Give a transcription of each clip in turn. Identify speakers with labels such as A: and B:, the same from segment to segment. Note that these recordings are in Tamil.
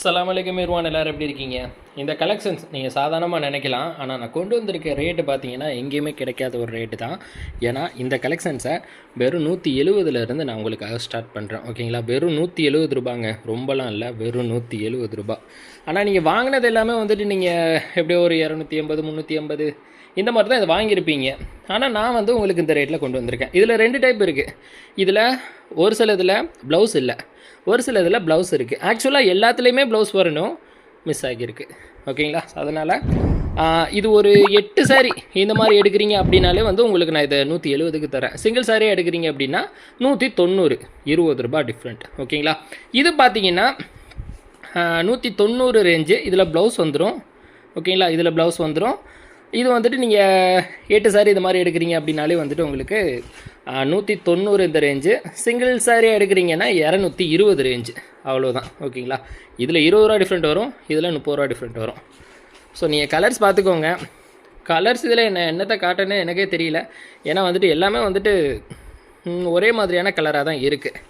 A: அஸ்ஸலாமு அலைக்கும் மீர்வான் எல்லோரும் எப்படி இருக்கீங்க? இந்த கலெக்ஷன்ஸ் நீங்கள் சாதாரணமாக நினைக்கலாம். ஆனால் நான் கொண்டு வந்திருக்க ரேட்டு பார்த்தீங்கன்னா எங்கேயுமே கிடைக்காத ஒரு ரேட்டு தான். ஏன்னா இந்த கலெக்ஷன்ஸை வெறும் நூற்றி எழுபதுலேருந்து நான் உங்களுக்காக ஸ்டார்ட் பண்ணுறேன் ஓகேங்களா வெறும் நூற்றி எழுபது ரூபாங்க. ரொம்பலாம் இல்லை. வெறும் நூற்றி எழுபது ரூபா. ஆனால் நீங்கள் வாங்கினது எல்லாமே வந்துட்டு நீங்கள் எப்படியோ ஒரு இரநூத்தி எண்பது முந்நூற்றி ஐம்பது இந்த மாதிரி தான் இதை வாங்கியிருப்பீங்க. ஆனால் நான் வந்து உங்களுக்கு இந்த ரேட்டில் கொண்டு வந்திருக்கேன். இதில் ரெண்டு டைப் இருக்குது இதில் ஒரு சில இதில் ப்ளவுஸ் இல்லை. ஒரு சில இதில் ப்ளவுஸ் இருக்குது ஆக்சுவலாக எல்லாத்துலேயுமே ப்ளவுஸ் வரணும் மிஸ் ஆகியிருக்கு. ஓகேங்களா அதனால் இது ஒரு எட்டு சாரி இந்த மாதிரி எடுக்கிறீங்க அப்படின்னாலே வந்து உங்களுக்கு நான் இதை நூற்றி எழுபதுக்கு தரேன். சிங்கிள் சாரி எடுக்கிறீங்க அப்படின்னா நூற்றி தொண்ணூறு இருபது ரூபா டிஃப்ரெண்ட் ஓகேங்களா இது பார்த்தீங்கன்னா நூற்றி தொண்ணூறு ரேஞ்சு இதில் ப்ளவுஸ் வந்துடும் ஓகேங்களா இதில் ப்ளவுஸ் வந்துடும் இது வந்துட்டு நீங்கள் எட்டு சாரி இது மாதிரி எடுக்கிறீங்க அப்படின்னாலே வந்துட்டு உங்களுக்கு நூற்றி தொண்ணூறு இந்த ரேஞ்சு சிங்கிள் சாரியாக எடுக்கிறீங்கன்னா இரநூத்தி இருபது ரேஞ்சு அவ்வளோதான் ஓகேங்களா? இதில் இருபது ரூபா டிஃப்ரெண்ட் வரும். இதில் முப்பது ரூபா டிஃப்ரெண்ட் வரும். ஸோ நீங்கள் கலர்ஸ் பார்த்துக்கோங்க. கலர்ஸ் இதில் என்ன என்னத்தை காட்டுன்னு எனக்கே தெரியல. ஏன்னா வந்துட்டு எல்லாமே வந்துட்டு ஒரே மாதிரியான கலராக தான் இருக்குது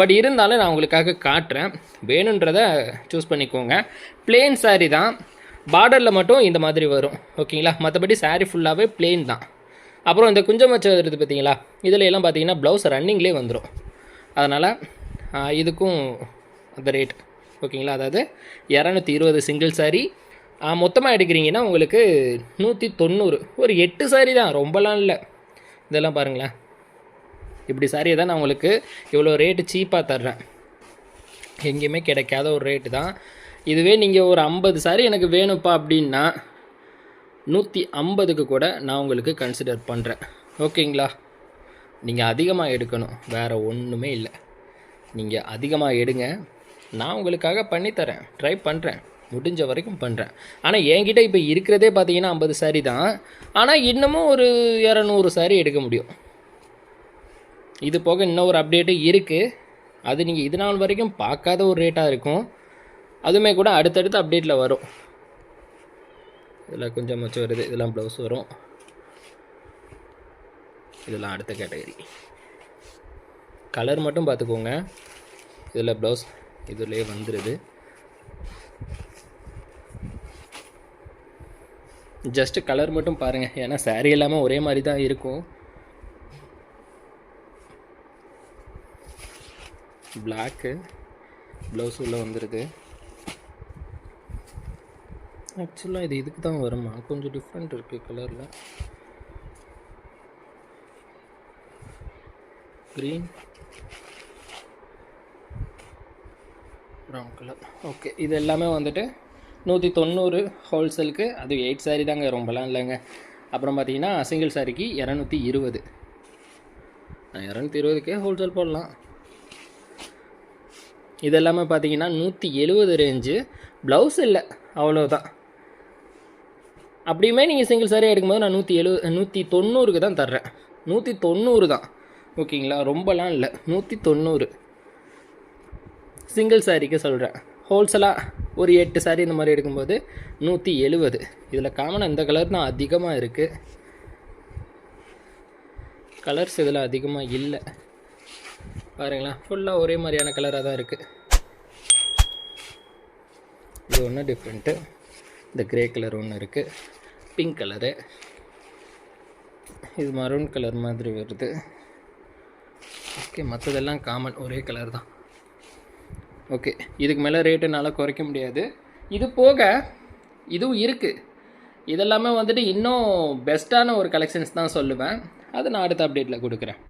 A: பட் இருந்தாலும் நான் உங்களுக்காக காட்டுறேன். வேணுன்றதை சூஸ் பண்ணிக்கோங்க. ப்ளெயின் saree தான். பார்டரில் மட்டும் இந்த மாதிரி வரும். ஓகேங்களா? மற்றபடி சாரீ ஃபுல்லாகவே பிளெயின் தான். அப்புறம் இந்த குஞ்சமச்சம் வருது பார்த்தீங்களா இதில் எல்லாம் பார்த்தீங்கன்னா ப்ளவுஸ் ரன்னிங்லேயே வந்துடும் அதனால் இதுக்கும் அந்த ரேட் ஓகேங்களா? அதாவது இரநூத்தி இருபது சிங்கிள் சாரீ மொத்தமாக எடுக்கிறீங்கன்னா உங்களுக்கு நூற்றி தொண்ணூறு. ஒரு எட்டு saree தான். ரொம்பலாம் இல்லை. இதெல்லாம் பாருங்களேன். இப்படி சாரியை தான் நான் உங்களுக்கு இவ்வளோ ரேட்டு சீப்பாக தர்றேன். எங்கேயுமே கிடைக்காத ஒரு ரேட்டு தான். இதுவே நீங்கள் ஒரு ஐம்பது சாரி எனக்கு வேணும்ப்பா அப்படின்னா நூற்றி ஐம்பதுக்கு கூட நான் உங்களுக்கு கன்சிடர் பண்ணுறேன் ஓகேங்களா? நீங்கள் அதிகமாக எடுக்கணும். வேறு ஒன்றுமே இல்லை. நீங்கள் அதிகமாக எடுங்க. நான் உங்களுக்காக பண்ணித்தரேன் ட்ரை பண்ணுறேன் முடிஞ்ச வரைக்கும் பண்ணுறேன் ஆனால் என்கிட்ட இப்போ இருக்கிறதே பார்த்தீங்கன்னா ஐம்பது சாரி தான். ஆனால் இன்னமும் ஒரு இரநூறு சாரி எடுக்க முடியும். இது போக இன்னும் ஒரு அப்டேட்டு இருக்குது அது நீங்கள் இது நாள் வரைக்கும் பார்க்காத ஒரு ரேட்டாக இருக்கும். அதுவுமே கூட அடுத்தடுத்து அப்டேட்டில் வரும். இதில் கொஞ்சம் மச்சு வருது. இதெல்லாம் ப்ளவுஸ் வரும். இதெல்லாம் அடுத்த கேட்டகரி கலர் மட்டும் பார்த்துக்கோங்க. இதில் ப்ளவுஸ் இதுலேயே வந்துடுது ஜஸ்ட்டு கலர் மட்டும் பாருங்கள் ஏன்னா சேரீ எல்லாமே ஒரே மாதிரி தான் இருக்கும். பிளாக்கு ப்ளவுஸ் உள்ளே வந்துடுது ஆக்சுவலாக இது இதுக்கு தான் வருமா? கொஞ்சம் டிஃப்ரெண்ட் இருக்குது கலரில் க்ரீன் ப்ரௌன் கலர் ஓகே இது எல்லாமே வந்துட்டு நூற்றி தொண்ணூறு ஹோல்சேலுக்கு அது எயிட் saree தாங்க ரொம்பலாம் இல்லைங்க. அப்புறம் பார்த்தீங்கன்னா சிங்கிள் சாரிக்கு இரநூத்தி இருபது. இரநூத்தி இருபதுக்கே ஹோல்சேல் போடலாம். இது எல்லாமே பார்த்தீங்கன்னா நூற்றி எழுபது ரேஞ்சு ப்ளவுஸ் இல்லை அவ்வளோதான் அப்படியுமே நீங்கள் சிங்கிள் சாரியாக எடுக்கும்போது நான் நூற்றி எழுபது நூற்றி தொண்ணூறுக்கு தான் தர்றேன். நூற்றி தொண்ணூறு தான். ஓகேங்களா? ரொம்பலாம் இல்லை. நூற்றி தொண்ணூறு. சிங்கிள் சாரிக்கு சொல்கிறேன் ஹோல்சேலாக ஒரு எட்டு சாரி இந்த மாதிரி எடுக்கும்போது நூற்றி எழுபது இதில் காமனாக இந்த கலர் தான் அதிகமாக இருக்குது கலர்ஸ் இதில் அதிகமாக இல்லை. பாருங்களேன். ஃபுல்லாக ஒரே மாதிரியான கலராக தான் இருக்குது இது ஒன்று டிஃப்ரெண்ட்டு இந்த கிரே கலர் ஒன்று இருக்குது பிங்க் கலரு இது மரூன் கலர் மாதிரி வருது. ஓகே மற்றதெல்லாம் காமன் ஒரே கலர் தான். ஓகே இதுக்கு மேலே ரேட்டு என்னால் குறைக்க முடியாது. இது போக இதுவும் இருக்குது இதெல்லாமே வந்துட்டு இன்னும் பெஸ்ட்டான ஒரு கலெக்ஷன்ஸ் தான் சொல்லுவேன். அதை நான் அடுத்த அப்டேட்டில் கொடுக்குறேன்.